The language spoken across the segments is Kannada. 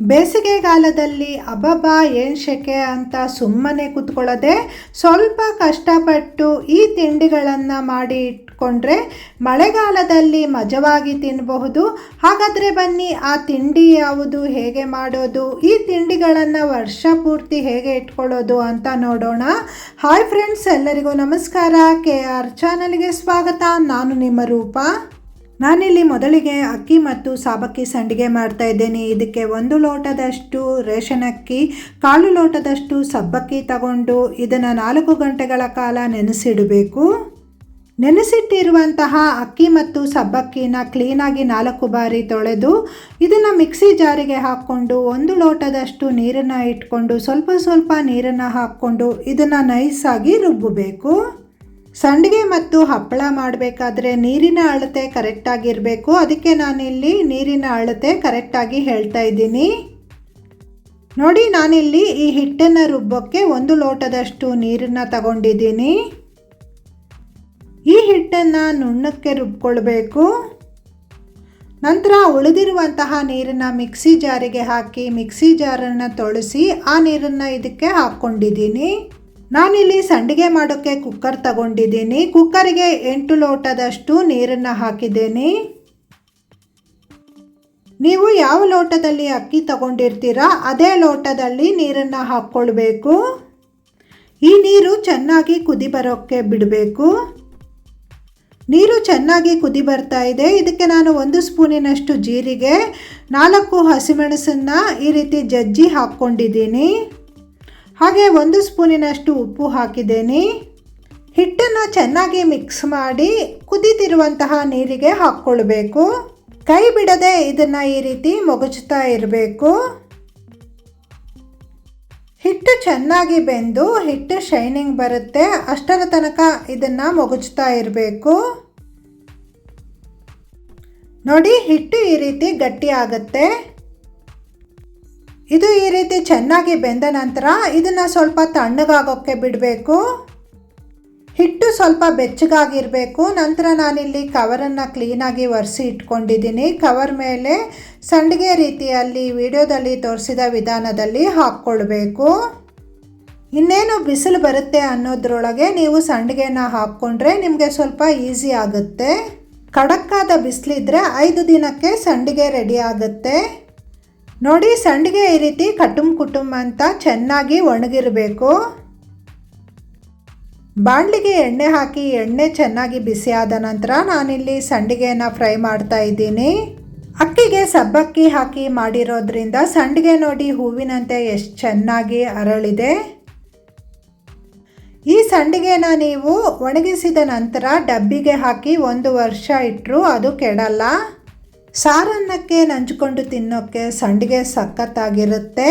ಬೇಸಿಗೆಗಾಲದಲ್ಲಿ ಅಬಬಾ ಏನು ಶೆಕೆ ಅಂತ ಸುಮ್ಮನೆ ಕೂತ್ಕೊಳ್ಳದೆ ಸ್ವಲ್ಪ ಕಷ್ಟಪಟ್ಟು ಈ ತಿಂಡಿಗಳನ್ನು ಮಾಡಿ ಇಟ್ಕೊಂಡ್ರೆ ಮಳೆಗಾಲದಲ್ಲಿ ಮಜವಾಗಿ ತಿನ್ನಬಹುದು ಹಾಗಾದರೆ ಬನ್ನಿ, ಆ ತಿಂಡಿ ಯಾವುದು, ಹೇಗೆ ಮಾಡೋದು, ಈ ತಿಂಡಿಗಳನ್ನು ವರ್ಷ ಪೂರ್ತಿ ಹೇಗೆ ಇಟ್ಕೊಳ್ಳೋದು ಅಂತ ನೋಡೋಣ. ಹಾಯ್ ಫ್ರೆಂಡ್ಸ್ ಎಲ್ಲರಿಗೂ ನಮಸ್ಕಾರ. ಕೆ ಆರ್ ಚಾನಲ್ಗೆ ಸ್ವಾಗತ. ನಾನು ನಿಮ್ಮ ರೂಪ. ನಾನಿಲ್ಲಿ ಮೊದಲಿಗೆ ಅಕ್ಕಿ ಮತ್ತು ಸಾಬಕ್ಕಿ ಸಂಡಿಗೆ ಮಾಡ್ತಾ ಇದ್ದೇನೆ. ಇದಕ್ಕೆ ಒಂದು ಲೋಟದಷ್ಟು ರೇಷನ್ ಅಕ್ಕಿ, ಕಾಲು ಲೋಟದಷ್ಟು ಸಬ್ಬಕ್ಕಿ ತಗೊಂಡು ಇದನ್ನು ನಾಲ್ಕು ಗಂಟೆಗಳ ಕಾಲ ನೆನೆಸಿಡಬೇಕು. ನೆನೆಸಿಟ್ಟಿರುವಂತಹ ಅಕ್ಕಿ ಮತ್ತು ಸಬ್ಬಕ್ಕಿನ ಕ್ಲೀನಾಗಿ ನಾಲ್ಕು ಬಾರಿ ತೊಳೆದು ಇದನ್ನು ಮಿಕ್ಸಿ ಜಾರಿಗೆ ಹಾಕ್ಕೊಂಡು ಒಂದು ಲೋಟದಷ್ಟು ನೀರನ್ನು ಇಟ್ಕೊಂಡು ಸ್ವಲ್ಪ ಸ್ವಲ್ಪ ನೀರನ್ನು ಹಾಕ್ಕೊಂಡು ಇದನ್ನು ನೈಸಾಗಿ ರುಬ್ಬಬೇಕು. ಸಂಡಿಗೆ ಮತ್ತು ಹಪ್ಪಳ ಮಾಡಬೇಕಾದ್ರೆ ನೀರಿನ ಅಳತೆ ಕರೆಕ್ಟಾಗಿರಬೇಕು. ಅದಕ್ಕೆ ನಾನಿಲ್ಲಿ ನೀರಿನ ಅಳತೆ ಕರೆಕ್ಟಾಗಿ ಹೇಳ್ತಾ ಇದ್ದೀನಿ. ನೋಡಿ, ನಾನಿಲ್ಲಿ ಈ ಹಿಟ್ಟನ್ನು ರುಬ್ಬೋಕ್ಕೆ ಒಂದು ಲೋಟದಷ್ಟು ನೀರನ್ನು ತಗೊಂಡಿದ್ದೀನಿ. ಈ ಹಿಟ್ಟನ್ನು ನುಣ್ಣಕ್ಕೆ ರುಬ್ಕೊಳ್ಬೇಕು. ನಂತರ ಉಳಿದಿರುವಂತಹ ನೀರನ್ನು ಮಿಕ್ಸಿ ಜಾರಿಗೆ ಹಾಕಿ ಮಿಕ್ಸಿ ಜಾರನ್ನು ತೊಳಸಿ ಆ ನೀರನ್ನು ಇದಕ್ಕೆ ಹಾಕ್ಕೊಂಡಿದ್ದೀನಿ. ನಾನಿಲ್ಲಿ ಸಂಡಿಗೆ ಮಾಡೋಕ್ಕೆ ಕುಕ್ಕರ್ ತಗೊಂಡಿದ್ದೀನಿ. ಕುಕ್ಕರಿಗೆ ಎಂಟು ಲೋಟದಷ್ಟು ನೀರನ್ನು ಹಾಕಿದ್ದೇನೆ. ನೀವು ಯಾವ ಲೋಟದಲ್ಲಿ ಅಕ್ಕಿ ತಗೊಂಡಿರ್ತೀರಾ ಅದೇ ಲೋಟದಲ್ಲಿ ನೀರನ್ನು ಹಾಕ್ಕೊಳ್ಬೇಕು. ಈ ನೀರು ಚೆನ್ನಾಗಿ ಕುದಿ ಬರೋಕ್ಕೆ ಬಿಡಬೇಕು. ನೀರು ಚೆನ್ನಾಗಿ ಕುದಿ ಬರ್ತಾ ಇದೆ. ಇದಕ್ಕೆ ನಾನು ಒಂದು ಸ್ಪೂನಿನಷ್ಟು ಜೀರಿಗೆ, ನಾಲ್ಕು ಹಸಿಮೆಣಸನ್ನು ಈ ರೀತಿ ಜಜ್ಜಿ ಹಾಕ್ಕೊಂಡಿದ್ದೀನಿ. ಹಾಗೆ ಒಂದು ಸ್ಪೂನಿನಷ್ಟು ಉಪ್ಪು ಹಾಕಿದ್ದೇನೆ. ಹಿಟ್ಟನ್ನು ಚೆನ್ನಾಗಿ ಮಿಕ್ಸ್ ಮಾಡಿ ಕುದಿತಿರುವಂತಹ ನೀರಿಗೆ ಹಾಕ್ಕೊಳ್ಬೇಕು. ಕೈ ಬಿಡದೆ ಇದನ್ನು ಈ ರೀತಿ ಮೊಗಚುತ್ತಾ ಇರಬೇಕು. ಹಿಟ್ಟು ಚೆನ್ನಾಗಿ ಬೆಂದು ಹಿಟ್ಟು ಶೈನಿಂಗ್ ಬರುತ್ತೆ. ಅಷ್ಟರ ತನಕ ಇದನ್ನು ಮೊಗಚ್ತಾ ಇರಬೇಕು. ನೋಡಿ ಹಿಟ್ಟು ಈ ರೀತಿ ಗಟ್ಟಿ ಆಗುತ್ತೆ. ಇದು ಈ ರೀತಿ ಚೆನ್ನಾಗಿ ಬೆಂದ ನಂತರ ಇದನ್ನು ಸ್ವಲ್ಪ ತಣ್ಣಗಾಗೋಕ್ಕೆ ಬಿಡಬೇಕು. ಹಿಟ್ಟು ಸ್ವಲ್ಪ ಬೆಚ್ಚಗಾಗಿರಬೇಕು. ನಂತರ ನಾನಿಲ್ಲಿ ಕವರನ್ನು ಕ್ಲೀನಾಗಿ ಒರೆಸಿ ಇಟ್ಕೊಂಡಿದ್ದೀನಿ. ಕವರ್ ಮೇಲೆ ಸಂಡಿಗೆ ರೀತಿಯಲ್ಲಿ ವಿಡಿಯೋದಲ್ಲಿ ತೋರಿಸಿದ ವಿಧಾನದಲ್ಲಿ ಹಾಕ್ಕೊಳ್ಬೇಕು. ಇನ್ನೇನು ಬಿಸಿಲು ಬರುತ್ತೆ ಅನ್ನೋದ್ರೊಳಗೆ ನೀವು ಸಂಡಿಗೆನ ಹಾಕ್ಕೊಂಡ್ರೆ ನಿಮಗೆ ಸ್ವಲ್ಪ ಈಸಿ ಆಗುತ್ತೆ. ಖಡಕ್ಕಾದ ಬಿಸಿಲಿದ್ರೆ ಐದು ದಿನಕ್ಕೆ ಸಂಡಿಗೆ ರೆಡಿ ಆಗುತ್ತೆ. ನೋಡಿ ಸಂಡಿಗೆ ಈ ರೀತಿ ಕಟುಮ್ ಕುಟುಂಬ ಅಂತ ಚೆನ್ನಾಗಿ ಒಣಗಿರಬೇಕು. ಬಾಣಲಿಗೆ ಎಣ್ಣೆ ಹಾಕಿ ಎಣ್ಣೆ ಚೆನ್ನಾಗಿ ಬಿಸಿ ಆದ ನಂತರ ನಾನಿಲ್ಲಿ ಸಂಡಿಗೆಯನ್ನು ಫ್ರೈ ಮಾಡ್ತಾ ಇದ್ದೀನಿ. ಅಕ್ಕಿಗೆ ಸಬ್ಬಕ್ಕಿ ಹಾಕಿ ಮಾಡಿರೋದ್ರಿಂದ ಸಂಡಿಗೆ ನೋಡಿ ಹೂವಿನಂತೆ ಎಷ್ಟು ಚೆನ್ನಾಗಿ ಅರಳಿದೆ. ಈ ಸಂಡಿಗೆನ ನೀವು ಒಣಗಿಸಿದ ನಂತರ ಡಬ್ಬಿಗೆ ಹಾಕಿ ಒಂದು ವರ್ಷ ಇಟ್ಟರು ಅದು ಕೆಡಲ್ಲ. ಸಾರನ್ನಕ್ಕೆ ನಂಚಿಕೊಂಡು ತಿನ್ನೋಕ್ಕೆ ಸಂಡಿಗೆ ಸಖತ್ತಾಗಿರುತ್ತೆ.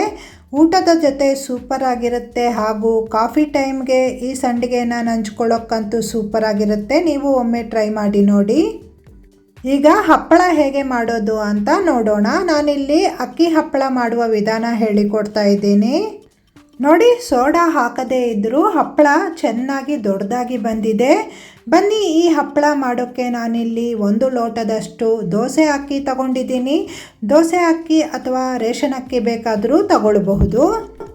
ಊಟದ ಜೊತೆ ಸೂಪರ್ ಆಗಿರುತ್ತೆ. ಹಾಗೂ ಕಾಫಿ ಟೈಮ್ಗೆ ಈ ಸಂಡಿಗೆನ ನಂಚ್ಕೊಳ್ಳೋಕ್ಕಂತೂ ಸೂಪರ್ ಆಗಿರುತ್ತೆ. ನೀವು ಒಮ್ಮೆ ಟ್ರೈ ಮಾಡಿ ನೋಡಿ. ಈಗ ಹಪ್ಪಳ ಹೇಗೆ ಮಾಡೋದು ಅಂತ ನೋಡೋಣ. ನಾನಿಲ್ಲಿ ಅಕ್ಕಿ ಹಪ್ಪಳ ಮಾಡುವ ವಿಧಾನ ಹೇಳಿಕೊಡ್ತಾ ಇದ್ದೀನಿ. ನೋಡಿ, ಸೋಡಾ ಹಾಕದೇ ಇದ್ದರೂ ಹಪ್ಪಳ ಚೆನ್ನಾಗಿ ದೊಡ್ಡದಾಗಿ ಬಂದಿದೆ. ಬನ್ನಿ, ಈ ಹಪ್ಪಳ ಮಾಡೋಕ್ಕೆ ನಾನಿಲ್ಲಿ ಒಂದು ಲೋಟದಷ್ಟು ದೋಸೆ ಅಕ್ಕಿ ತಗೊಂಡಿದ್ದೀನಿ. ದೋಸೆ ಅಕ್ಕಿ ಅಥವಾ ರೇಷನ್ ಅಕ್ಕಿ ಬೇಕಾದರೂ ತಗೊಳ್ಬಹುದು.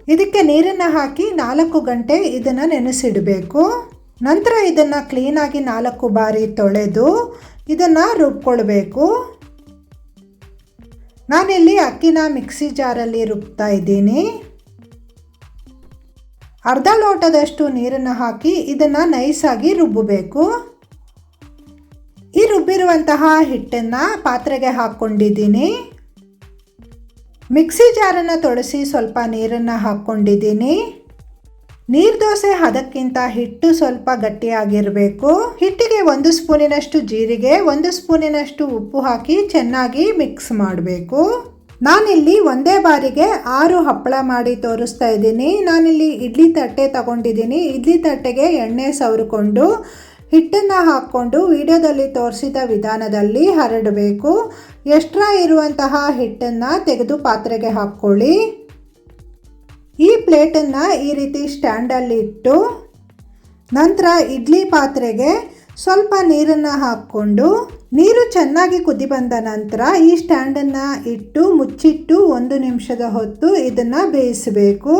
ಇದಕ್ಕೆ ನೀರನ್ನು ಹಾಕಿ ನಾಲ್ಕು ಗಂಟೆ ಇದನ್ನು ನೆನೆಸಿಡಬೇಕು. ನಂತರ ಇದನ್ನು ಕ್ಲೀನಾಗಿ ನಾಲ್ಕು ಬಾರಿ ತೊಳೆದು ಇದನ್ನು ರುಬ್ಕೊಳ್ಬೇಕು. ನಾನಿಲ್ಲಿ ಅಕ್ಕಿನ ಮಿಕ್ಸಿ ಜಾರಲ್ಲಿ ರುಬ್ತಾ ಇದ್ದೀನಿ. ಅರ್ಧ ಲೋಟದಷ್ಟು ನೀರನ್ನು ಹಾಕಿ ಇದನ್ನು ನೈಸಾಗಿ ರುಬ್ಬಬೇಕು. ಈ ರುಬ್ಬಿರುವಂತಹ ಹಿಟ್ಟನ್ನು ಪಾತ್ರೆಗೆ ಹಾಕ್ಕೊಂಡಿದ್ದೀನಿ. ಮಿಕ್ಸಿ ಜಾರನ್ನು ತೊಳಸಿ ಸ್ವಲ್ಪ ನೀರನ್ನು ಹಾಕ್ಕೊಂಡಿದ್ದೀನಿ. ನೀರು ದೋಸೆ ಹದಕ್ಕಿಂತ ಹಿಟ್ಟು ಸ್ವಲ್ಪ ಗಟ್ಟಿಯಾಗಿರಬೇಕು. ಹಿಟ್ಟಿಗೆ ಒಂದು ಸ್ಪೂನಿನಷ್ಟು ಜೀರಿಗೆ, ಒಂದು ಸ್ಪೂನಿನಷ್ಟು ಉಪ್ಪು ಹಾಕಿ ಚೆನ್ನಾಗಿ ಮಿಕ್ಸ್ ಮಾಡಬೇಕು. ನಾನಿಲ್ಲಿ ಒಂದೇ ಬಾರಿಗೆ ಆರು ಹಪ್ಪಳ ಮಾಡಿ ತೋರಿಸ್ತಾ ಇದ್ದೀನಿ. ನಾನಿಲ್ಲಿ ಇಡ್ಲಿ ತಟ್ಟೆ ತಗೊಂಡಿದ್ದೀನಿ. ಇಡ್ಲಿ ತಟ್ಟೆಗೆ ಎಣ್ಣೆ ಸವರಿಕೊಂಡು ಹಿಟ್ಟನ್ನು ಹಾಕ್ಕೊಂಡು ವಿಡಿಯೋದಲ್ಲಿ ತೋರಿಸಿದ ವಿಧಾನದಲ್ಲಿ ಹರಡಬೇಕು. ಎಕ್ಸ್ಟ್ರಾ ಇರುವಂತಹ ಹಿಟ್ಟನ್ನು ತೆಗೆದು ಪಾತ್ರೆಗೆ ಹಾಕ್ಕೊಳ್ಳಿ. ಈ ಪ್ಲೇಟನ್ನು ಈ ರೀತಿ ಸ್ಟ್ಯಾಂಡಲ್ಲಿ ಇಟ್ಟು ನಂತರ ಇಡ್ಲಿ ಪಾತ್ರೆಗೆ ಸ್ವಲ್ಪ ನೀರನ್ನು ಹಾಕ್ಕೊಂಡು ನೀರು ಚೆನ್ನಾಗಿ ಕುದಿ ಬಂದ ನಂತರ ಈ ಸ್ಟ್ಯಾಂಡನ್ನು ಇಟ್ಟು ಮುಚ್ಚಿಟ್ಟು ಒಂದು ನಿಮಿಷದ ಹೊತ್ತು ಇದನ್ನು ಬೇಯಿಸಬೇಕು.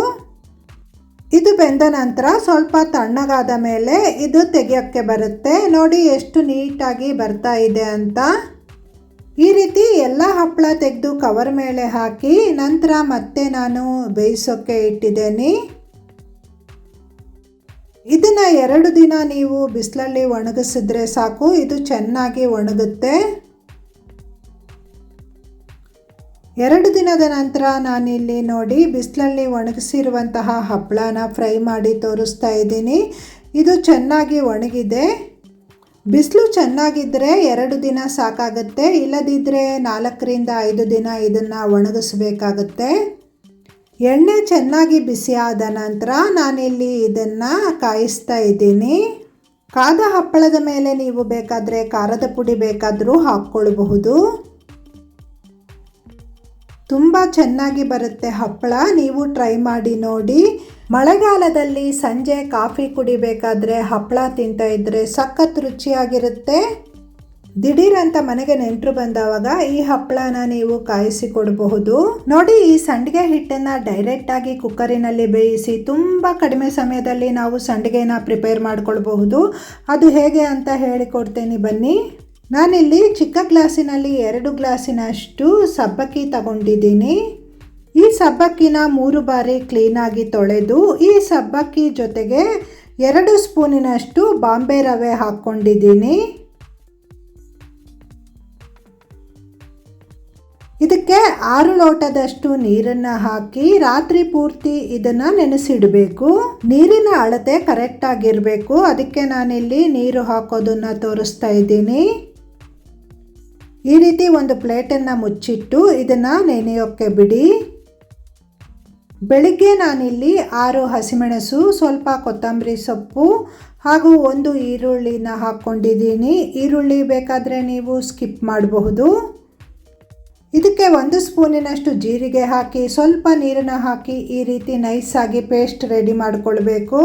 ಇದು ಬೆಂದ ನಂತರ ಸ್ವಲ್ಪ ತಣ್ಣಗಾದ ಮೇಲೆ ಇದು ತೆಗೆಯೋಕ್ಕೆ ಬರುತ್ತೆ. ನೋಡಿ ಎಷ್ಟು ನೀಟಾಗಿ ಬರ್ತಾ ಇದೆ ಅಂತ. ಈ ರೀತಿ ಎಲ್ಲ ಹಪ್ಪಳ ತೆಗೆದು ಕವರ್ ಮೇಲೆ ಹಾಕಿ ನಂತರ ಮತ್ತೆ ನಾನು ಬೇಯಿಸೋಕ್ಕೆ ಇಟ್ಟಿದ್ದೇನೆ. ಇದನ್ನು ಎರಡು ದಿನ ನೀವು ಬಿಸಿಲಲ್ಲಿ ಒಣಗಿಸಿದ್ರೆ ಸಾಕು, ಇದು ಚೆನ್ನಾಗಿ ಒಣಗುತ್ತೆ. ಎರಡು ದಿನದ ನಂತರ ನಾನಿಲ್ಲಿ ನೋಡಿ, ಬಿಸಿಲಲ್ಲಿ ಒಣಗಿಸಿರುವಂತಹ ಹಪ್ಪಳನ ಫ್ರೈ ಮಾಡಿ ತೋರಿಸ್ತಾ ಇದ್ದೀನಿ. ಇದು ಚೆನ್ನಾಗಿ ಒಣಗಿದೆ. ಬಿಸಿಲು ಚೆನ್ನಾಗಿದ್ದರೆ ಎರಡು ದಿನ ಸಾಕಾಗುತ್ತೆ ಇಲ್ಲದಿದ್ದರೆ ನಾಲ್ಕರಿಂದ ಐದು ದಿನ ಇದನ್ನು ಒಣಗಿಸ್ಬೇಕಾಗತ್ತೆ. ಎಣ್ಣೆ ಚೆನ್ನಾಗಿ ಬಿಸಿ ಆದ ನಂತರ ನಾನಿಲ್ಲಿ ಇದನ್ನು ಕಾಯಿಸ್ತಾ ಇದ್ದೀನಿ. ಕಾದ ಹಪ್ಪಳದ ಮೇಲೆ ನೀವು ಬೇಕಾದರೆ ಖಾರದ ಪುಡಿ ಬೇಕಾದರೂ ಹಾಕ್ಕೊಳ್ಬಹುದು. ತುಂಬ ಚೆನ್ನಾಗಿ ಬರುತ್ತೆ ಹಪ್ಪಳ, ನೀವು ಟ್ರೈ ಮಾಡಿ ನೋಡಿ. ಮಳೆಗಾಲದಲ್ಲಿ ಸಂಜೆ ಕಾಫಿ ಕುಡಿಬೇಕಾದ್ರೆ ಹಪ್ಪಳ ತಿಂತಾ ಇದ್ರೆ ಸಖತ್ ರುಚಿಯಾಗಿರುತ್ತೆ. ದಿಢೀರ್ ಅಂತ ಮನೆಗೆ ನೆಂಟರು ಬಂದವಾಗ ಈ ಹಪ್ಪಳನ ನೀವು ಕಾಯಿಸಿ ಕೊಡಬಹುದು ನೋಡಿ, ಈ ಸಂಡಿಗೆ ಹಿಟ್ಟನ್ನ ಡೈರೆಕ್ಟ್ ಆಗಿ ಕುಕ್ಕರಿನಲ್ಲಿ ಬೇಯಿಸಿ ತುಂಬಾ ಕಡಿಮೆ ಸಮಯದಲ್ಲಿ ನಾವು ಸಂಡಿಗೆನ ಪ್ರಿಪೇರ್ ಮಾಡ್ಕೊಳ್ಬಹುದು. ಅದು ಹೇಗೆ ಅಂತ ಹೇಳಿಕೊಡ್ತೇನೆ ಬನ್ನಿ. ನಾನಿಲ್ಲಿ ಚಿಕ್ಕ ಗ್ಲಾಸಿನಲ್ಲಿ ಎರಡು ಗ್ಲಾಸಿನಷ್ಟು ಸಬ್ಬಕ್ಕಿ ತಗೊಂಡಿದ್ದೀನಿ. ಈ ಸಬ್ಬಕ್ಕಿನ ಮೂರು ಬಾರಿ ಕ್ಲೀನಾಗಿ ತೊಳೆದು, ಈ ಸಬ್ಬಕ್ಕಿ ಜೊತೆಗೆ ಎರಡು ಸ್ಪೂನಿನಷ್ಟು ಬಾಂಬೆ ರವೆ ಹಾಕ್ಕೊಂಡಿದ್ದೀನಿ. ಇದಕ್ಕೆ ಆರು ಲೋಟದಷ್ಟು ನೀರನ್ನು ಹಾಕಿ ರಾತ್ರಿ ಪೂರ್ತಿ ಇದನ್ನು ನೆನೆಸಿಡಬೇಕು. ನೀರಿನ ಅಳತೆ ಕರೆಕ್ಟ್ ಆಗಿರಬೇಕು. ಅದಕ್ಕೆ ನಾನಿಲ್ಲಿ ನೀರು ಹಾಕೋದನ್ನ ತೋರಿಸ್ತಾ ಇದ್ದೀನಿ. ಈ ರೀತಿ ಒಂದು ಪ್ಲೇಟನ್ನು ಮುಚ್ಚಿಟ್ಟು ಇದನ್ನು ನೆನೆಯೋಕ್ಕೆ ಬಿಡಿ. ಬೆಳಿಗ್ಗೆ ನಾನಿಲ್ಲಿ ಆರು ಹಸಿಮೆಣಸು, ಸ್ವಲ್ಪ ಕೊತ್ತಂಬರಿ ಸೊಪ್ಪು ಹಾಗೂ ಒಂದು ಈರುಳ್ಳಿನ ಹಾಕ್ಕೊಂಡಿದ್ದೀನಿ. ಈರುಳ್ಳಿ ಬೇಕಾದರೆ ನೀವು ಸ್ಕಿಪ್ ಮಾಡಬಹುದು. ಇದಕ್ಕೆ ಒಂದು ಸ್ಪೂನಿನಷ್ಟು ಜೀರಿಗೆ ಹಾಕಿ, ಸ್ವಲ್ಪ ನೀರನ್ನು ಹಾಕಿ ಈ ರೀತಿ ನೈಸಾಗಿ ಪೇಸ್ಟ್ ರೆಡಿ ಮಾಡಿಕೊಳ್ಬೇಕು.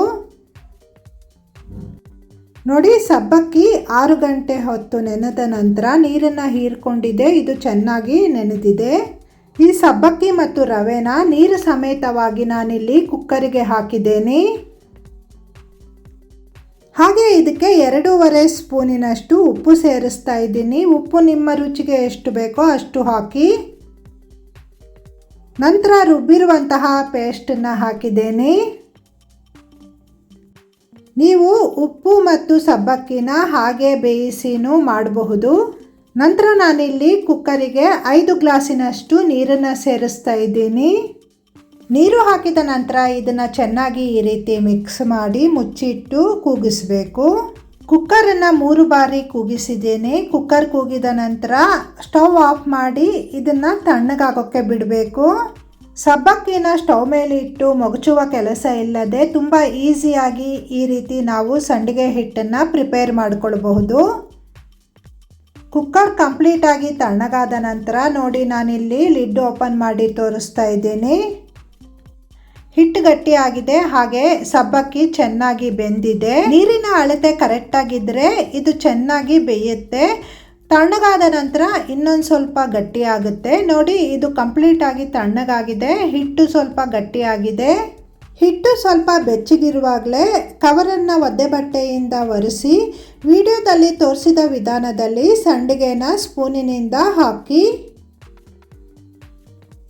ನೋಡಿ, ಸಬ್ಬಕ್ಕಿ ಆರು ಗಂಟೆ ಹೊತ್ತು ನೆನೆದ ನಂತರ ನೀರನ್ನು ಹೀರ್ಕೊಂಡಿದೆ, ಇದು ಚೆನ್ನಾಗಿ ನೆನೆದಿದೆ. ಈ ಸಬ್ಬಕ್ಕಿ ಮತ್ತು ರವೆನ ನೀರು ಸಮೇತವಾಗಿ ನಾನಿಲ್ಲಿ ಕುಕ್ಕರಿಗೆ ಹಾಕಿದ್ದೇನೆ. ಹಾಗೆ ಇದಕ್ಕೆ ಎರಡೂವರೆ ಸ್ಪೂನಿನಷ್ಟು ಉಪ್ಪು ಸೇರಿಸ್ತಾ ಇದ್ದೀನಿ. ಉಪ್ಪು ನಿಮ್ಮ ರುಚಿಗೆ ಎಷ್ಟು ಬೇಕೋ ಅಷ್ಟು ಹಾಕಿ. ನಂತರ ರುಬ್ಬಿರುವಂತಹ ಪೇಸ್ಟನ್ನು ಹಾಕಿದ್ದೇನೆ. ನೀವು ಉಪ್ಪು ಮತ್ತು ಸಬ್ಬಕ್ಕಿನ ಹಾಗೆ ಬೇಯಿಸಿನೂ ಮಾಡಬಹುದು. ನಂತರ ನಾನಿಲ್ಲಿ ಕುಕ್ಕರಿಗೆ ಐದು ಗ್ಲಾಸಿನಷ್ಟು ನೀರನ್ನು ಸೇರಿಸ್ತಾ ಇದ್ದೀನಿ. ನೀರು ಹಾಕಿದ ನಂತರ ಇದನ್ನು ಚೆನ್ನಾಗಿ ಈ ರೀತಿ ಮಿಕ್ಸ್ ಮಾಡಿ ಮುಚ್ಚಿಟ್ಟು ಕೂಗಿಸಬೇಕು. ಕುಕ್ಕರನ್ನು ಮೂರು ಬಾರಿ ಕೂಗಿಸಿದ್ದೇನೆ. ಕುಕ್ಕರ್ ಕೂಗಿದ ನಂತರ ಸ್ಟವ್ ಆಫ್ ಮಾಡಿ ಇದನ್ನು ತಣ್ಣಗಾಗೋಕ್ಕೆ ಬಿಡಬೇಕು. ಸಬ್ಬಕ್ಕಿನ ಸ್ಟವ್ ಮೇಲೆ ಇಟ್ಟು ಮೊಗಚುವ ಕೆಲಸ ಇಲ್ಲದೆ ತುಂಬ ಈಸಿಯಾಗಿ ಈ ರೀತಿ ನಾವು ಸಂಡಿಗೆ ಹಿಟ್ಟನ್ನು ಪ್ರಿಪೇರ್ ಮಾಡಿಕೊಳ್ಬಹುದು. ಕುಕ್ಕರ್ ಕಂಪ್ಲೀಟಾಗಿ ತಣ್ಣಗಾದ ನಂತರ ನೋಡಿ ನಾನಿಲ್ಲಿ ಲಿಡ್ ಓಪನ್ ಮಾಡಿ ತೋರಿಸ್ತಾ ಇದ್ದೀನಿ. ಹಿಟ್ಟು ಗಟ್ಟಿಯಾಗಿದೆ ಹಾಗೆ ಸಬ್ಬಕ್ಕಿ ಚೆನ್ನಾಗಿ ಬೆಂದಿದೆ. ನೀರಿನ ಅಳತೆ ಕರೆಕ್ಟಾಗಿದ್ದರೆ ಇದು ಚೆನ್ನಾಗಿ ಬೇಯುತ್ತೆ. ತಣ್ಣಗಾದ ನಂತರ ಇನ್ನೊಂದು ಸ್ವಲ್ಪ ಗಟ್ಟಿಯಾಗುತ್ತೆ. ನೋಡಿ, ಇದು ಕಂಪ್ಲೀಟ್ ಆಗಿ ತಣ್ಣಗಾಗಿದೆ. ಹಿಟ್ಟು ಸ್ವಲ್ಪ ಗಟ್ಟಿಯಾಗಿದೆ. ಹಿಟ್ಟು ಸ್ವಲ್ಪ ಬೆಚ್ಚಗಿರುವಾಗಲೇ ಕವರನ್ನು ಒದ್ದೆ ಬಟ್ಟೆಯಿಂದ ಒರೆಸಿ ವಿಡಿಯೋದಲ್ಲಿ ತೋರಿಸಿದ ವಿಧಾನದಲ್ಲಿ ಸಂಡಿಗೆನ ಸ್ಪೂನಿನಿಂದ ಹಾಕಿ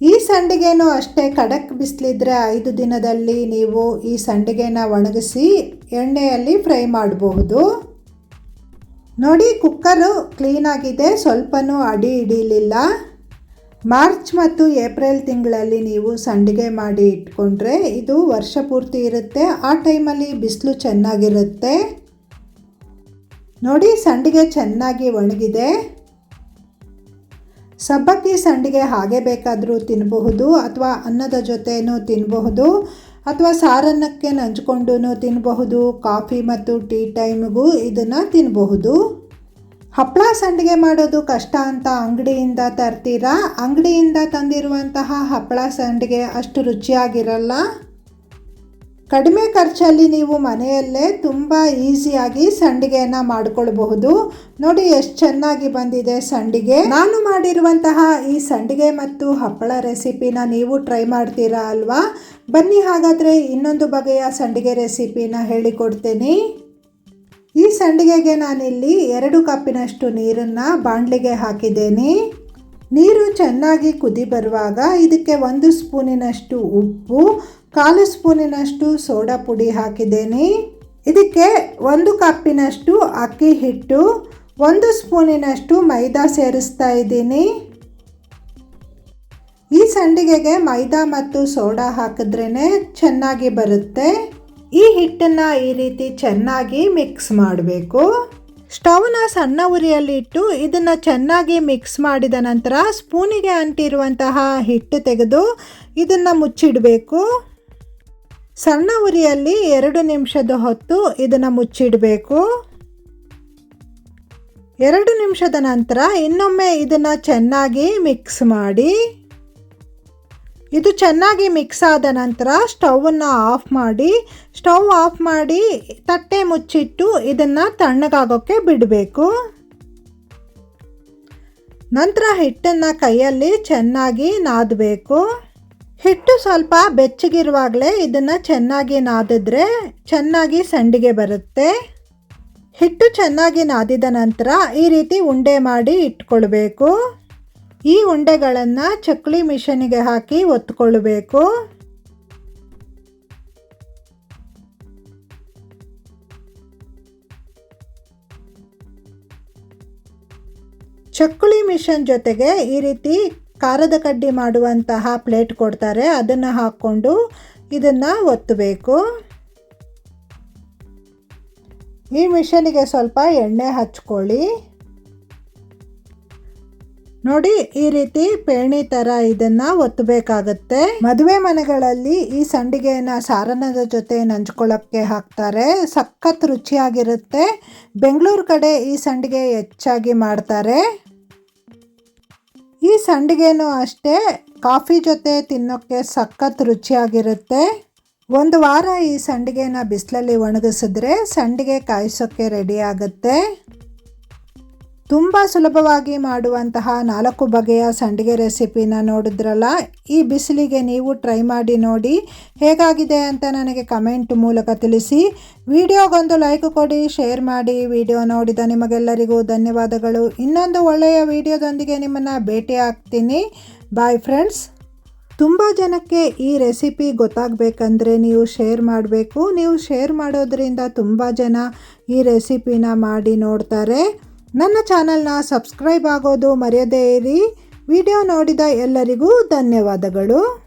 ಈ ಸಂಡಿಗೆನೂ ಅಷ್ಟೇ ಖಡಕ್ ಬಿಸಿಲಿದ್ರೆ ಐದು ದಿನದಲ್ಲಿ ನೀವು ಈ ಸಂಡಿಗೆನ ಒಣಗಿಸಿ ಎಣ್ಣೆಯಲ್ಲಿ ಫ್ರೈ ಮಾಡಬಹುದು. ನೋಡಿ ಕುಕ್ಕರು ಕ್ಲೀನಾಗಿದೆ ಸ್ವಲ್ಪನೂ ಅಡಿ ಹಿಡಿಲಿಲ್ಲ. ಮಾರ್ಚ್ ಮತ್ತು ಏಪ್ರಿಲ್ ತಿಂಗಳಲ್ಲಿ ನೀವು ಸಂಡಿಗೆ ಮಾಡಿ ಇಟ್ಕೊಂಡ್ರೆ ಇದು ವರ್ಷ ಪೂರ್ತಿ ಇರುತ್ತೆ, ಆ ಟೈಮಲ್ಲಿ ಬಿಸಿಲು ಚೆನ್ನಾಗಿರುತ್ತೆ. ನೋಡಿ ಸಂಡಿಗೆ ಚೆನ್ನಾಗಿ ಒಣಗಿದೆ. ಸಬ್ಬಕ್ಕಿ ಸಂಡಿಗೆ ಹಾಗೆ ಬೇಕಾದರೂ ತಿನ್ನಬಹುದು ಅಥವಾ ಅನ್ನದ ಜೊತೆಯೂ ತಿನ್ನಬಹುದು ಅಥವಾ ಸಾರನ್ನಕ್ಕೆ ನಂಚ್ಕೊಂಡು ತಿನ್ನಬಹುದು ಕಾಫಿ ಮತ್ತು ಟೀ ಟೈಮ್ಗೂ ಇದನ್ನು ತಿನ್ನಬಹುದು ಹಪ್ಪಳ ಸಂಡಿಗೆ ಮಾಡೋದು ಕಷ್ಟ ಅಂತ ಅಂಗಡಿಯಿಂದ ತರ್ತೀರಾ? ಅಂಗಡಿಯಿಂದ ತಂದಿರುವಂತಹ ಹಪ್ಪಳ ಸಂಡಿಗೆ ಅಷ್ಟು ರುಚಿಯಾಗಿರಲ್ಲ? ಕಡಿಮೆ ಖರ್ಚಲ್ಲಿ ನೀವು ಮನೆಯಲ್ಲೇ ತುಂಬ ಈಸಿಯಾಗಿ ಸಂಡಿಗೆಯನ್ನು ಮಾಡಿಕೊಳ್ಬಹುದು. ನೋಡಿ ಎಷ್ಟು ಚೆನ್ನಾಗಿ ಬಂದಿದೆ ಸಂಡಿಗೆ. ನಾನು ಮಾಡಿರುವಂತಹ ಈ ಸಂಡಿಗೆ ಮತ್ತು ಹಪ್ಪಳ ರೆಸಿಪಿನ ನೀವು ಟ್ರೈ ಮಾಡ್ತೀರಾ ಅಲ್ವಾ? ಬನ್ನಿ ಹಾಗಾದರೆ ಇನ್ನೊಂದು ಬಗೆಯ ಸಂಡಿಗೆ ರೆಸಿಪಿನ ಹೇಳಿಕೊಡ್ತೀನಿ. ಈ ಸಂಡಿಗೆಗೆ ನಾನಿಲ್ಲಿ ಎರಡು ಕಪ್ಪಿನಷ್ಟು ನೀರನ್ನು ಬಾಣಲಿಗೆ ಹಾಕಿದ್ದೇನೆ. ನೀರು ಚೆನ್ನಾಗಿ ಕುದಿ ಬರುವಾಗ ಇದಕ್ಕೆ ಒಂದು ಸ್ಪೂನಿನಷ್ಟು ಉಪ್ಪು ಕಾಲು ಸ್ಪೂನಿನಷ್ಟು ಸೋಡಾ ಪುಡಿ ಹಾಕಿದ್ದೇನೆ. ಇದಕ್ಕೆ ಒಂದು ಕಪ್ಪಿನಷ್ಟು ಅಕ್ಕಿ ಹಿಟ್ಟು, ಒಂದು ಸ್ಪೂನಿನಷ್ಟು ಮೈದಾ ಸೇರಿಸ್ತಾ ಇದ್ದೀನಿ. ಈ ಸಂಡಿಗೆಗೆ ಮೈದಾ ಮತ್ತು ಸೋಡಾ ಹಾಕಿದ್ರೇ ಚೆನ್ನಾಗಿ ಬರುತ್ತೆ. ಈ ಹಿಟ್ಟನ್ನು ಈ ರೀತಿ ಚೆನ್ನಾಗಿ ಮಿಕ್ಸ್ ಮಾಡಬೇಕು. ಸ್ಟವ್ನ ಸಣ್ಣ ಉರಿಯಲ್ಲಿ ಇಟ್ಟು ಇದನ್ನು ಚೆನ್ನಾಗಿ ಮಿಕ್ಸ್ ಮಾಡಿದ ನಂತರ ಸ್ಪೂನಿಗೆ ಅಂಟಿರುವಂತಹ ಹಿಟ್ಟು ತೆಗೆದು ಇದನ್ನು ಮುಚ್ಚಿಡಬೇಕು. ಸಣ್ಣ ಉರಿಯಲ್ಲಿ ಎರಡು ನಿಮಿಷದ ಹೊತ್ತು ಇದನ್ನು ಮುಚ್ಚಿಡಬೇಕು. ಎರಡು ನಿಮಿಷದ ನಂತರ ಇನ್ನೊಮ್ಮೆ ಇದನ್ನು ಚೆನ್ನಾಗಿ ಮಿಕ್ಸ್ ಮಾಡಿ. ಇದು ಚೆನ್ನಾಗಿ ಮಿಕ್ಸ್ ಆದ ನಂತರ ಸ್ಟವನ್ನು ಆಫ್ ಮಾಡಿ. ಸ್ಟವ್ ಆಫ್ ಮಾಡಿ ತಟ್ಟೆ ಮುಚ್ಚಿಟ್ಟು ಇದನ್ನು ತಣ್ಣಗಾಗೋಕ್ಕೆ ಬಿಡಬೇಕು. ನಂತರ ಹಿಟ್ಟನ್ನು ಕೈಯಲ್ಲಿ ಚೆನ್ನಾಗಿ ನಾದಬೇಕು. ಹಿಟ್ಟು ಸ್ವಲ್ಪ ಬೆಚ್ಚಗಿರುವಾಗಲೇ ಇದನ್ನು ಚೆನ್ನಾಗಿ ನಾದಿದ್ರೆ ಚೆನ್ನಾಗಿ ಸಂಡಿಗೆ ಬರುತ್ತೆ. ಹಿಟ್ಟು ಚೆನ್ನಾಗಿ ನಾದಿದ ನಂತರ ಈ ರೀತಿ ಉಂಡೆ ಮಾಡಿ ಇಟ್ಕೊಳ್ಬೇಕು. ಈ ಉಂಡೆಗಳನ್ನು ಚಕ್ಲಿ ಮಿಷನಿಗೆ ಹಾಕಿ ಒತ್ಕೊಳ್ಬೇಕು. ಚಕ್ಕುಳಿ ಮಿಷನ್ ಜೊತೆಗೆ ಈ ರೀತಿ ಖಾರದ ಕಡ್ಡಿ ಮಾಡುವಂತಹ ಪ್ಲೇಟ್ ಕೊಡ್ತಾರೆ. ಅದನ್ನು ಹಾಕ್ಕೊಂಡು ಇದನ್ನು ಒತ್ತಬೇಕು. ಈ ಮಿಷನಿಗೆ ಸ್ವಲ್ಪ ಎಣ್ಣೆ ಹಚ್ಕೊಳ್ಳಿ. ನೋಡಿ, ಈ ರೀತಿ ಪೇಣಿ ತರ ಇದನ್ನ ಒತ್ತಬೇಕಾಗತ್ತೆ ಮದುವೆ ಮನೆಗಳಲ್ಲಿ ಈ ಸಂಡಿಗೆಯನ್ನ ಸಾರನದ ಜೊತೆ ನಂಚ್ಕೊಳ್ಳೋಕ್ಕೆ ಹಾಕ್ತಾರೆ. ಸಖತ್ ರುಚಿಯಾಗಿರುತ್ತೆ. ಬೆಂಗಳೂರು ಕಡೆ ಈ ಸಂಡಿಗೆ ಹೆಚ್ಚಾಗಿ ಮಾಡ್ತಾರೆ. ಈ ಸಂಡಿಗೆನೂ ಅಷ್ಟೇ, ಕಾಫಿ ಜೊತೆ ತಿನ್ನೋಕ್ಕೆ ಸಖತ್ ರುಚಿಯಾಗಿರುತ್ತೆ. ಒಂದು ವಾರ ಈ ಸಂಡಿಗೆನ ಬಿಸಿಲಲ್ಲಿ ಒಣಗಿಸಿದ್ರೆ ಸಂಡಿಗೆ ಕಾಯಿಸೋಕ್ಕೆ ರೆಡಿ ಆಗುತ್ತೆ. ತುಂಬ ಸುಲಭವಾಗಿ ಮಾಡುವಂತಹ ನಾಲ್ಕು ಬಗೆಯ ಸಂಡಿಗೆ ರೆಸಿಪಿನ ನೋಡಿದ್ರಲ್ಲ? ಈ ಬಿಸಿಲಿಗೆ ನೀವು ಟ್ರೈ ಮಾಡಿ ನೋಡಿ. ಹೇಗಾಗಿದೆ ಅಂತ ನನಗೆ ಕಮೆಂಟ್ ಮೂಲಕ ತಿಳಿಸಿ. ವಿಡಿಯೋಗೊಂದು ಲೈಕ್ ಕೊಡಿ, ಶೇರ್ ಮಾಡಿ. ವಿಡಿಯೋ ನೋಡಿದ ನಿಮಗೆಲ್ಲರಿಗೂ ಧನ್ಯವಾದಗಳು. ಇನ್ನೊಂದು ಒಳ್ಳೆಯ ವಿಡಿಯೋದೊಂದಿಗೆ ನಿಮ್ಮನ್ನು ಭೇಟಿ ಆಗ್ತೀನಿ ಬಾಯ್ ಫ್ರೆಂಡ್ಸ್ ತುಂಬ ಜನಕ್ಕೆ ಈ ರೆಸಿಪಿ ಗೊತ್ತಾಗಬೇಕಂದ್ರೆ ನೀವು ಶೇರ್ ಮಾಡಬೇಕು. ನೀವು ಶೇರ್ ಮಾಡೋದ್ರಿಂದ ತುಂಬ ಜನ ಈ ರೆಸಿಪಿನ ಮಾಡಿ ನೋಡ್ತಾರೆ. ನನ್ನ ಚಾನಲ್ನ ಸಬ್ಸ್ಕ್ರೈಬ್ ಆಗೋದು ಮರೆಯದೇ ಇರಿ. ವಿಡಿಯೋ ನೋಡಿದ ಎಲ್ಲರಿಗೂ ಧನ್ಯವಾದಗಳು.